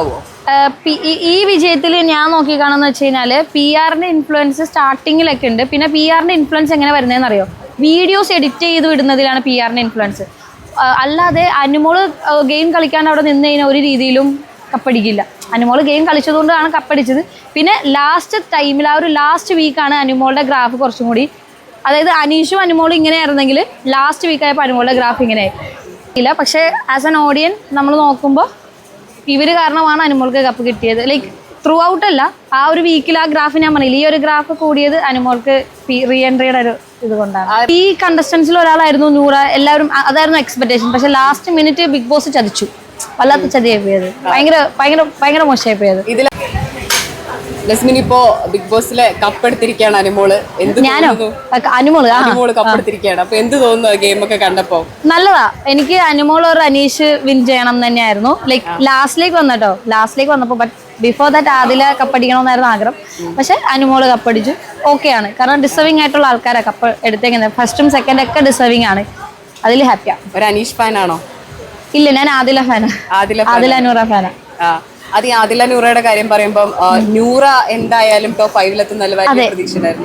ഉണ്ടാവുമോ? ഈ- വിജയത്തിൽ ഞാൻ നോക്കി കാണുന്ന വെച്ച് കഴിഞ്ഞാൽ പി ആറിന്റെ ഇൻഫ്ലുവൻസ് സ്റ്റാർട്ടിങ്ങിലൊക്കെ ഉണ്ട്. പിന്നെ പി ആറിന്റെ ഇൻഫ്ലുവൻസ് എങ്ങനെ വരുന്നതെന്ന് അറിയോ വീഡിയോസ് എഡിറ്റ് ചെയ്ത് വിടുന്നതിലാണ് പി ആറിന്റെ ഇൻഫ്ലുവൻസ് അല്ലാതെ അനുമോൾ ഗെയിം കളിക്കാൻ അവിടെ നിന്ന് കഴിഞ്ഞാൽ ഒരു രീതിയിലും കപ്പടിക്കില്ല. അനുമോൾ ഗെയിം കളിച്ചതുകൊണ്ടാണ് കപ്പടിച്ചത്. പിന്നെ ലാസ്റ്റ് ടൈമിൽ ആ ഒരു ലാസ്റ്റ് വീക്കാണ് അനുമോളുടെ ഗ്രാഫ് കുറച്ചും കൂടി. അതായത് അനീഷും അനുമോളും ഇങ്ങനെ ആയിരുന്നെങ്കിൽ ലാസ്റ്റ് വീക്കായപ്പോൾ അനുമോളുടെ ഗ്രാഫ് ഇങ്ങനെ ഇല്ല പക്ഷേ ആസ് എൻ ഓഡിയൻ നമ്മൾ നോക്കുമ്പോൾ ഇവർ കാരണമാണ് അനുമോൾക്ക് കപ്പ് കിട്ടിയത്. ലൈക്ക് ത്രൂ ഔട്ട് അല്ല ആ ഒരു വീക്കിൽ ആ ഗ്രാഫ് ഞാൻ പറഞ്ഞില്ല ഈ ഒരു ഗ്രാഫ് കൂടിയത് അനുമോൾക്ക് റീ എൻട്രിയുടെ ഒരു ഇത് കൊണ്ടാണ്. ഈ കണ്ടസ്റ്റൻസിൽ ഒരാളായിരുന്നു നൂറ എല്ലാവരും അതായിരുന്നു എക്സ്പെക്ടേഷൻ പക്ഷെ ലാസ്റ്റ് മിനിറ്റ് ബിഗ് ബോസ് ചതിച്ചു. വല്ലാത്ത ചതിയായി പോയത് ഭയങ്കര ഭയങ്കര ഭയങ്കര മോശമായി പോയത് ലസ്മിൻ ഇപ്പോ ബിഗ് ബോസിലെ കപ്പെടുത്തിരിക്കുകയാണ് അനുമോൾ. എന്ത് ഞാനോ? അനുമോൾ അനുമോൾ കപ്പെടുത്തിരിക്കുകയാണ്. അപ്പൊ എന്ത് തോന്നുന്നു ഗെയിം ഒക്കെ കണ്ടപ്പോ? നല്ലതാ. എനിക്ക് അനുമോൾ ഒരു അനീഷ് വിൻ ചെയ്യണം തന്നെയായിരുന്നു. ലൈക്ക് ലാസ്റ്റിലേക്ക് വന്നട്ടോ. ലാസ്റ്റിലേക്ക് വന്നപ്പോ ബട്ട് ബിഫോർ ദാറ്റ് ആദില കപ്പടിക്കണമെന്നായിരുന്നു ആഗ്രഹം. പക്ഷെ അനുമോൾ കപ്പടിച്ചു. ഓക്കെയാണ് കാരണം ഡിസേർവിംഗ് ആയിട്ടുള്ള ആൾക്കാരാണ് കപ്പ് എടുത്തേക്കുന്നത്. ഫസ്റ്റും സെക്കൻഡ് ഒക്കെ ഡിസേർവിംഗ് ആണ്. അതിൽ ഹാപ്പിയാണ് ഒരു അനീഷ് ഫാൻ ആണോ? ഇല്ല ഞാൻ ആദില ഫാനാ ആദില ആദില നൂറ ഫാനാ ആ. അത് ഈ ആദില നൂറയുടെ കാര്യം പറയുമ്പോൾ നൂറ എന്തായാലും ടോപ്പ് ഫൈവിലെത്തുന്ന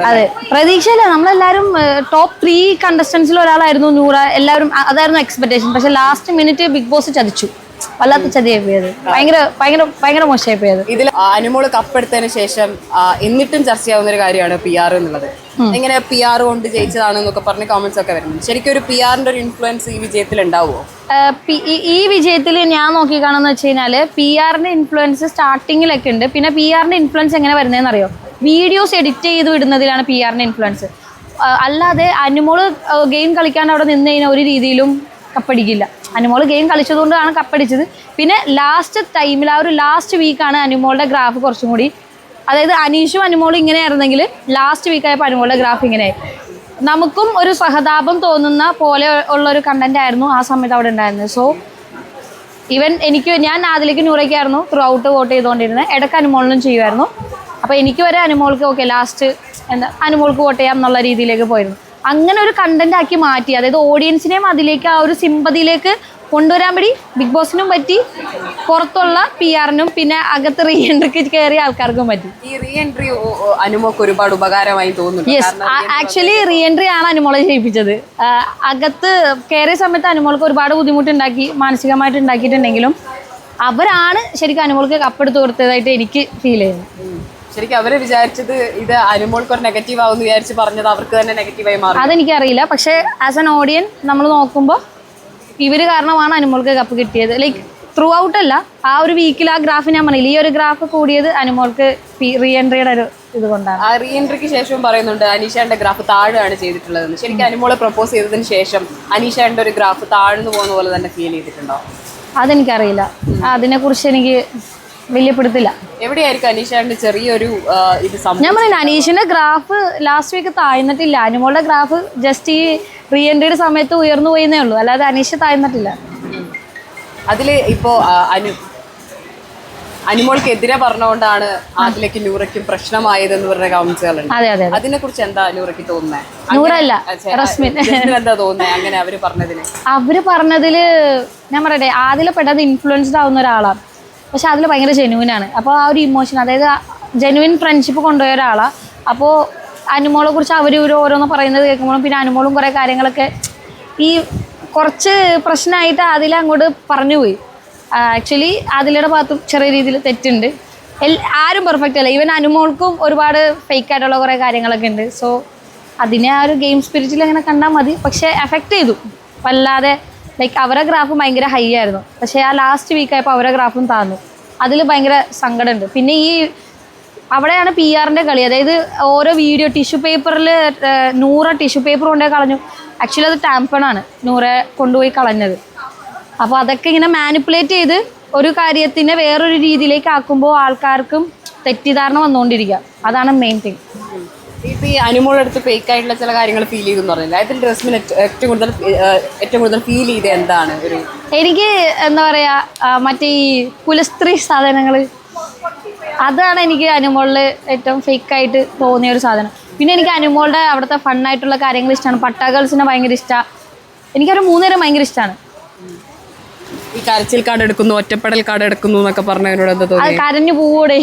അതെ. പ്രതീക്ഷയില്ല. നമ്മളെല്ലാരും ടോപ്പ് ത്രീ കണ്ടസ്റ്റൻസിൽ ഒരാളായിരുന്നു നൂറ. എല്ലാവരും അതായിരുന്നു എക്സ്പെക്ടേഷൻ പക്ഷെ ലാസ്റ്റ് മിനിറ്റ് ബിഗ് ബോസ് ചതിച്ചു. വല്ലാത്ത ചതിയായി പോയത്. ഭയങ്കര ഭയങ്കര ഭയങ്കര മോശമായി പോയത്. ഇതിൽ അനുമോൾ കപ്പെടുത്തതിന് ശേഷം എന്നിട്ടും ചർച്ചയാവുന്ന ഒരു കാര്യമാണ് പി ആർ എന്നുള്ളത്. എങ്ങനെ പി ആർ കൊണ്ട് ജയിച്ചതാണെന്നൊക്കെ പറഞ്ഞ് കമന്റ്സ് ഒക്കെ വരുന്നുണ്ട്. ശരിക്കും ഒരു പി ആറിന്റെ ഒരു ഇൻഫ്ലുവൻസ് ഈ വിജയത്തിൽ ഉണ്ടാവുമോ ഈ- ഈ വിജയത്തിൽ ഞാൻ നോക്കി കാണുന്ന വെച്ച് കഴിഞ്ഞാൽ പി ആറിന്റെ ഇൻഫ്ലുവൻസ് സ്റ്റാർട്ടിങ്ങിലൊക്കെ ഉണ്ട്. പിന്നെ പി ആറിന്റെ ഇൻഫ്ലുവൻസ് എങ്ങനെ വരുന്നതെന്ന് അറിയോ വീഡിയോസ് എഡിറ്റ് ചെയ്ത് വിടുന്നതിലാണ് പി ആറിന്റെ ഇൻഫ്ലുവൻസ് അല്ലാതെ അനുമോൾ ഗെയിം കളിക്കാൻ അവിടെ നിന്ന് കഴിഞ്ഞാൽ ഒരു രീതിയിലും കപ്പടിക്കില്ല. അനുമോൾ ഗെയിം കളിച്ചതുകൊണ്ടാണ് കപ്പടിച്ചത്. പിന്നെ ലാസ്റ്റ് ടൈമിൽ ആ ഒരു ലാസ്റ്റ് വീക്കാണ് അനുമോളുടെ ഗ്രാഫ് കുറച്ചും കൂടി. അതായത് അനീഷും അനുമോളും ഇങ്ങനെ ആയിരുന്നെങ്കിൽ ലാസ്റ്റ് വീക്കായപ്പോൾ അനുമോളുടെ ഗ്രാഫ് ഇങ്ങനെയായി നമുക്കും ഒരു സഹതാപം തോന്നുന്ന പോലെ ഉള്ള ഒരു കണ്ടന്റ് ആയിരുന്നു ആ സമയത്ത് അവിടെ ഉണ്ടായിരുന്നത്. സോ ഈവൻ എനിക്ക് ഞാൻ അതിലേക്ക് നൂറയ്ക്കായിരുന്നു ത്രൂ ഔട്ട് വോട്ട് ചെയ്തുകൊണ്ടിരുന്നത്. ഇടയ്ക്ക് അനുമോളിനും ചെയ്യുമായിരുന്നു. അപ്പോൾ എനിക്ക് വരെ അനുമോൾക്ക് ഓക്കെ ലാസ്റ്റ് എന്താ അനുമോൾക്ക് വോട്ട് ചെയ്യാം എന്നുള്ള രീതിയിലേക്ക് പോയിരുന്നു. അങ്ങനെ ഒരു കണ്ടന്റ് ആക്കി മാറ്റി. അതായത് ഓഡിയൻസിനെയും അതിലേക്ക് ആ ഒരു സിമ്പതിയിലേക്ക് കൊണ്ടുവരാൻ വേണ്ടി ബിഗ് ബോസിനും പറ്റി പുറത്തുള്ള പി ആറിനും പിന്നെ അകത്ത് റീ എൻട്രിക്ക് കയറിയ ആൾക്കാർക്കും പറ്റി. ഈ റീ എൻട്രി അനുമോക്ക് ഒരുപാട് ഉപകാരമായി തോന്നുന്നു യെസ് ആക്ച്വലി റീ എൻട്രി ആണ് അനുമോളെ ചെയ്യിപ്പിച്ചത്. അകത്ത് കയറിയ സമയത്ത് അനുമോൾക്ക് ഒരുപാട് ബുദ്ധിമുട്ടുണ്ടാക്കി മാനസികമായിട്ട് ഉണ്ടാക്കിയിട്ടുണ്ടെങ്കിലും അവരാണ് ശരിക്കും അനുമോൾക്ക് കപ്പെടുത്ത് കൊടുത്തതായിട്ട് എനിക്ക് ഫീൽ ചെയ്യുന്നത്. ശരിക്കും അവർ വിചാരിച്ചത് ഇത് അനുമോൾക്ക് ഒരു നെഗറ്റീവ് ആവും വിചാരിച്ച് പറഞ്ഞത് അവർക്ക് തന്നെ നെഗറ്റീവായി മാറി. അതെനിക്കറിയില്ല. പക്ഷെ ആസ് എൻ ഓഡിയൻ നമ്മൾ നോക്കുമ്പോൾ ഇവർ കാരണമാണ് അനുമോൾക്ക് കപ്പ് കിട്ടിയത്. ലൈക്ക് ത്രൂ ഔട്ട് അല്ല ആ ഒരു വീക്കിൽ ആ ഗ്രാഫ് ഞാൻ പറഞ്ഞില്ല ഈ ഒരു ഗ്രാഫ് കൂടിയത് അനുമോൾക്ക് റീ എൻട്രിയുടെ ഒരു ഇത് കൊണ്ടാണ്. ആ റീഎൻട്രിക്ക് ശേഷം പറയുന്നുണ്ട് അനീഷയുടെ ഗ്രാഫ് താഴെയാണ് ചെയ്തിട്ടുള്ളതെന്ന്. ശരിക്കും അനുമോളെ പ്രപ്പോസ് ചെയ്തതിന് ശേഷം അനീഷയുടെ ഒരു ഗ്രാഫ് താഴ്ന്നു പോകുന്ന പോലെ തന്നെ ഫീൽ ചെയ്തിട്ടുണ്ടോ? അതെനിക്കറിയില്ല. അതിനെക്കുറിച്ച് എനിക്ക് വലിയ പിടുത്തില്ല എവിടെയായിരിക്കും ചെറിയൊരു ഇത് ഞാൻ പറയുന്നത് അനീഷിന്റെ ഗ്രാഫ് ലാസ്റ്റ് വീക്ക് താഴ്ന്നിട്ടില്ല. അനുമോളുടെ ഗ്രാഫ് ജസ്റ്റ് ഈ റീ എൻട്രിയുടെ സമയത്ത് ഉയർന്നു പോയെന്നേ ഉള്ളൂ. അല്ലാതെ അനീഷ് താഴ്ന്നിട്ടില്ല. അതിൽ ഇപ്പോ അനു അനുമോൾക്കെതിരെ പറഞ്ഞുകൊണ്ടാണ് അതിലേക്ക് നൂറയ്ക്കും പ്രശ്നമായതെന്ന് പറഞ്ഞ കമന്റ്സുകളുണ്ട് അതെ അതെ അതെ. അതിനെ കുറിച്ച് എന്താ നൂറയ്ക്ക് തോന്നുന്നത് നൂറല്ല എന്താ തോന്നുന്നത് അങ്ങനെ അവർ പറഞ്ഞതിന് അവർ പറഞ്ഞതിൽ ഞാൻ പറയട്ടെ ആദ്യം പെട്ടത് ഇൻഫ്ലുവൻസ്ഡ് ആവുന്ന ഒരാളാണ്. പക്ഷെ അതിൽ ഭയങ്കര ജെനുവിനാണ്. അപ്പോൾ ആ ഒരു ഇമോഷൻ അതായത് ജെനുവിൻ ഫ്രണ്ട്ഷിപ്പ് കൊണ്ടുപോയ ഒരാളാണ് അപ്പോൾ അനുമോളെ കുറിച്ച് അവർ ഇവർ ഓരോന്ന് പറയുന്നത് കേൾക്കുമ്പോഴും പിന്നെ അനുമോളും കുറേ കാര്യങ്ങളൊക്കെ ഈ കുറച്ച് പ്രശ്നമായിട്ട് അതിൽ അങ്ങോട്ട് പറഞ്ഞു പോയി. ആക്ച്വലി അതിലയുടെ ഭാഗത്തും ചെറിയ രീതിയിൽ തെറ്റുണ്ട്. ആരും പെർഫെക്റ്റ് അല്ല. ഈവൻ അനുമോൾക്കും ഒരുപാട് ഫേക്ക് ആയിട്ടുള്ള കുറേ കാര്യങ്ങളൊക്കെ ഉണ്ട്. സോ അതിനെ ആ ഒരു ഗെയിം സ്പിരിറ്റിൽ അങ്ങനെ കണ്ടാൽ മതി. പക്ഷേ എഫക്റ്റ് ചെയ്തു. വല്ലാതെ ലൈക്ക് അവരെ ഗ്രാഫ് ഭയങ്കര ഹൈ ആയിരുന്നു. പക്ഷേ ആ ലാസ്റ്റ് വീക്ക് ആയപ്പോൾ അവരെ ഗ്രാഫും താന്നു. അതിൽ ഭയങ്കര സങ്കടമുണ്ട്. പിന്നെ ഈ അവിടെയാണ് പി ആറിന്റെ കളി. അതായത് ഓരോ വീഡിയോ ടിഷ്യൂ പേപ്പറിൽ നൂറ് ടിഷ്യൂ പേപ്പർ കൊണ്ടുപോയി കളഞ്ഞു. ആക്ച്വലി അത് ടാമ്പണാണ് നൂറെ കൊണ്ടുപോയി കളഞ്ഞത്. അപ്പോൾ അതൊക്കെ ഇങ്ങനെ മാനിപ്പുലേറ്റ് ചെയ്ത് ഒരു കാര്യത്തിനെ വേറൊരു രീതിയിലേക്ക് ആക്കുമ്പോൾ ആൾക്കാർക്കും തെറ്റിദ്ധാരണ വന്നുകൊണ്ടിരിക്കുക അതാണ് മെയിൻ തിങ് ഇപ്പൊ ഈ അനുമോളുടെ അടുത്ത് ഫേക്ക് ആയിട്ടുള്ള ചില കാര്യങ്ങൾ ഫീൽ ചെയ്തെന്ന് പറഞ്ഞില്ല? അതിൽ ഡ്രസ്സിന് ഏറ്റവും കൂടുതൽ ഏറ്റവും കൂടുതൽ ഫീൽ ചെയ്ത് എന്താണ് ഒരു എനിക്ക് എന്താ പറയുക മറ്റേ ഈ കുലസ്ത്രീ സാധനങ്ങൾ അതാണ് എനിക്ക് അനുമോളിൽ ഏറ്റവും ഫേക്ക് ആയിട്ട് തോന്നിയ ഒരു സാധനം. പിന്നെ എനിക്ക് അനുമോളുടെ അവിടുത്തെ ഫണ്ണായിട്ടുള്ള കാര്യങ്ങൾ ഇഷ്ടമാണ് പട്ടാ ഗേൾസിനെ ഭയങ്കര ഇഷ്ടമാണ് എനിക്കൊരു മൂന്നുപേരും ഭയങ്കര ഇഷ്ടമാണ് ഈ കരച്ചിൽ കാർഡ് എടുക്കുന്നു ഒറ്റപ്പെടൽ കാർഡ് എടുക്കുന്നു എന്നൊക്കെ പറഞ്ഞവരോട് എന്താ തോന്നുന്നു കരഞ്ഞു പോവൂടെ.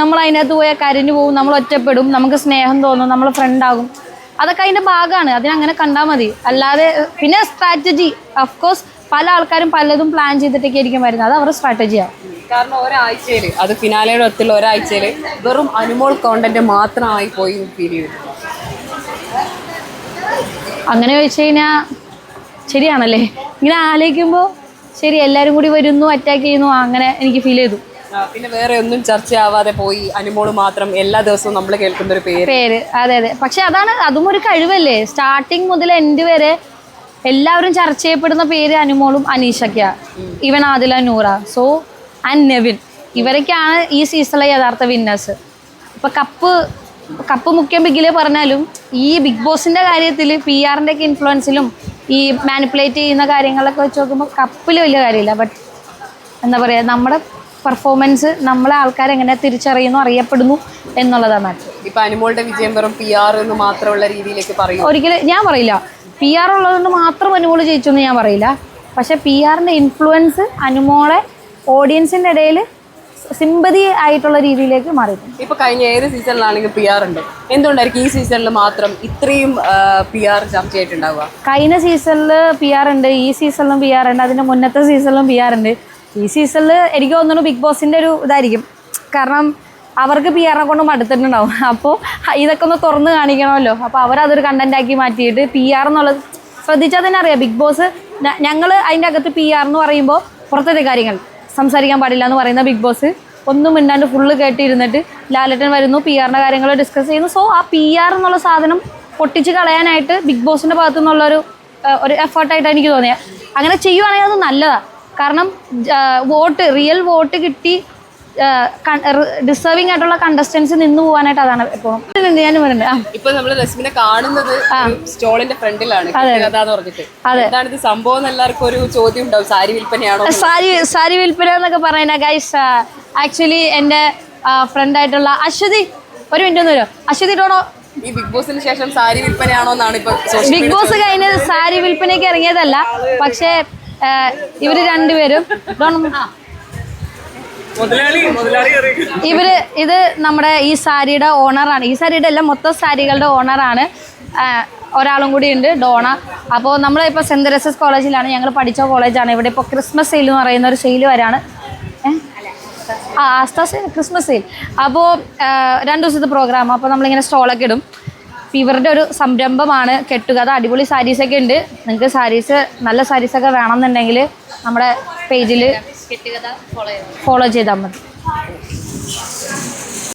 നമ്മൾ അതിനകത്ത് പോയാൽ കരിഞ്ഞു പോകും നമ്മൾ ഒറ്റപ്പെടും നമുക്ക് സ്നേഹം തോന്നും നമ്മൾ ഫ്രണ്ടാകും അതൊക്കെ അതിന്റെ ഭാഗമാണ്. അതിനങ്ങനെ കണ്ടാൽ മതി. അല്ലാതെ പിന്നെ സ്ട്രാറ്റജി കോഴ്സ് പല ആൾക്കാരും പലതും പ്ലാൻ ചെയ്തിട്ടൊക്കെ ആയിരിക്കും വരുന്നത്. അത് അവരുടെ സ്ട്രാറ്റജിയാണ് കാരണം ഒരാഴ്ചയിൽ അത് ഫിനാലയുടെ ഒത്തുള്ള ഒരാഴ്ചയിൽ വെറും അനുമോൾ കോണ്ടന്റ് മാത്രമായി പോയി ഫീൽ ചെയ്തു അങ്ങനെ ചോദിച്ചു കഴിഞ്ഞാൽ ശരിയാണല്ലേ? ഇങ്ങനെ ആലോചിക്കുമ്പോൾ ശരി എല്ലാവരും കൂടി വരുന്നു അറ്റാക്ക് ചെയ്യുന്നു അങ്ങനെ എനിക്ക് ഫീൽ ചെയ്തു. പിന്നെ വേറെ ഒന്നും ചർച്ചയാവാതെ പോയി അനുമോൾ മാത്രം എല്ലാ ദിവസവും നമ്മൾ കേൾക്കുന്ന ഒരു പേര്. പേര്. അതെ അതെ. പക്ഷെ അതാണ് അതും ഒരു കഴിവല്ലേ? സ്റ്റാർട്ടിങ് മുതൽ എൻഡ് വരെ എല്ലാവരും ചർച്ച ചെയ്യപ്പെടുന്ന പേര് അനുമോളും അനീഷക്ക ഇവൻ Adila Noora. So and Nevin. ഇവരൊക്കെയാണ് ഈ സീസണിലെ യഥാർത്ഥ വിന്നേഴ്സ് ഇപ്പൊ കപ്പ് കപ്പ് മുഖ്യം ബിഗിലെ പറഞ്ഞാലും ഈ ബിഗ് ബോസിന്റെ കാര്യത്തിൽ പി ആറിന്റെ ഒക്കെ ഇൻഫ്ലുവൻസിലും ഈ മാനിപ്പുലേറ്റ് ചെയ്യുന്ന കാര്യങ്ങളൊക്കെ വെച്ച് നോക്കുമ്പോൾ കപ്പിൽ വലിയ കാര്യമില്ല. ബട്ട് എന്താ പറയുക നമ്മുടെ പെർഫോമൻസ് നമ്മളെ ആൾക്കാർ എങ്ങനെ തിരിച്ചറിയുന്നു അറിയപ്പെടുന്നു എന്നുള്ളതാണ് മാറ്റം ഇപ്പൊ അനുമോളുടെ വിജയം വെറും പി ആർ എന്ന് മാത്രമുള്ള രീതിയിലേക്ക് പറയും ഒരിക്കലും ഞാൻ പറയില്ല. പി ആർ ഉള്ളതുകൊണ്ട് മാത്രം അനുമോൾ ജയിച്ചു എന്ന് ഞാൻ പറയില്ല. പക്ഷെ പി ആറിന്റെ ഇൻഫ്ലുവൻസ് അനുമോളെ ഓഡിയൻസിന്റെ ഇടയിൽ സിമ്പതി ആയിട്ടുള്ള രീതിയിലേക്ക് മാറി ഇപ്പൊ കഴിഞ്ഞ ഏത് സീസണിലാണെങ്കിൽ പി ആർ ഉണ്ട്. എന്തുകൊണ്ടായിരിക്കും ഈ സീസണിൽ മാത്രം ഇത്രയും പി ആർ ചർച്ചയായിട്ടുണ്ടാവുക കഴിഞ്ഞ സീസണിൽ പി ആർ ഉണ്ട് ഈ സീസണിലും പി ആർ ഉണ്ട് അതിന്റെ മുന്നത്തെ സീസണിലും പി ആർ ഉണ്ട്. ഈ സീസണിൽ എനിക്ക് തോന്നുന്നു ബിഗ് ബോസിന്റെ ഒരു ഇതായിരിക്കും. കാരണം അവർക്ക് പി ആറിനെ കൊണ്ട് മടുത്തിട്ടുണ്ടാവും. അപ്പോൾ ഇതൊക്കെ ഒന്ന് തുറന്ന് കാണിക്കണമല്ലോ. അപ്പോൾ അവരതൊരു കണ്ടന്റ് ആക്കി മാറ്റിയിട്ട് പി ആർ എന്നുള്ളത് ശ്രദ്ധിച്ചാൽ തന്നെ അറിയാം. ബിഗ് ബോസ് ഞങ്ങൾ അതിന്റെ അകത്ത് പി ആർ എന്ന് പറയുമ്പോൾ പുറത്തത്തെ കാര്യങ്ങൾ. സംസാരിക്കാൻ പാടില്ല എന്ന് പറയുന്ന ബിഗ് ബോസ് ഒന്നും മിണ്ടാണ്ട് ഫുള്ള് കേട്ടിരുന്നിട്ട് ലാലറ്റൻ വരുന്നു പി ആറിന്റെ കാര്യങ്ങൾ ഡിസ്കസ് ചെയ്യുന്നു. സോ ആ പി ആർ എന്നുള്ള സാധനം പൊട്ടിച്ച് കളയാനായിട്ട് ബിഗ് ബോസിന്റെ ഭാഗത്തു നിന്നുള്ളൊരു ഒരു എഫേർട്ടായിട്ടാണ് എനിക്ക് തോന്നിയത് അങ്ങനെ ചെയ്യുവാണെങ്കിൽ അത് നല്ലതാണ് കാരണം വോട്ട് റിയൽ വോട്ട് കിട്ടി ഡിസേർവിംഗ് ആയിട്ടുള്ള കണ്ടസ്റ്റൻസ് നിന്ന് പോകാനായിട്ട് അതാണ് എപ്പോഴും ഞാൻ പറയുന്നത് ഇപ്പൊ നമ്മൾ റസ്മിനെ കാണുന്നത് സ്റ്റോളിന്റെ ഫ്രണ്ടിലാണ്. അതെ. സംഭവം എല്ലാവർക്കും ഒരു ചോദ്യം ഉണ്ടാവും. സാരി വിൽപ്പനയാണോ സാരി സാരി വിൽപ്പന എന്നൊക്കെ പറയുന്ന ഗൈസ് ആക്ച്വലി എന്റെ ഫ്രണ്ട് ആയിട്ടുള്ള അശ്വതി. ഒരു മിനിറ്റ് ഒന്ന് വരും. അശ്വതി ടോണോ ഈ ബിഗ് ബോസിന് ശേഷം സാരി വിൽപ്പനയാണോ എന്നാണ് ഇപ്പൊ ബിഗ് ബോസ് കഴിഞ്ഞ് സാരി വിൽപ്പനയ്ക്ക് ഇറങ്ങിയതല്ല. പക്ഷേ ഇവർ രണ്ടുപേരും. ഇവർ ഇത് നമ്മുടെ ഈ സാരിയുടെ ഓണറാണ്. ഈ സാരിയുടെ എല്ലാം മൊത്തം സാരികളുടെ ഓണറാണ്. ഒരാളും കൂടി ഉണ്ട് ഡോണ. അപ്പോൾ നമ്മൾ ഇപ്പോൾ സെന്റ് തെരസസ് കോളേജിലാണ്. ഞങ്ങൾ പഠിച്ച കോളേജാണ്. ഇവിടെ ഇപ്പോൾ ക്രിസ്മസ് സെയിൽ എന്ന് പറയുന്ന ഒരു സെയിൽ വരാണ്? ആ ആസ്ത സെയിൽ ക്രിസ്മസ് സെയിൽ. അപ്പോൾ രണ്ട് ദിവസത്തെ പ്രോഗ്രാം. അപ്പോൾ നമ്മളിങ്ങനെ സ്റ്റോളൊക്കെ ഇടും. അപ്പോൾ ഇവരുടെ ഒരു സംരംഭമാണ് കെട്ടുകഥ. അടിപൊളി സാരീസൊക്കെ ഉണ്ട്. നിങ്ങൾക്ക് സാരീസ് നല്ല സാരീസൊക്കെ വേണമെന്നുണ്ടെങ്കിൽ നമ്മുടെ പേജിൽ ഫോളോ ചെയ്താൽ മതി.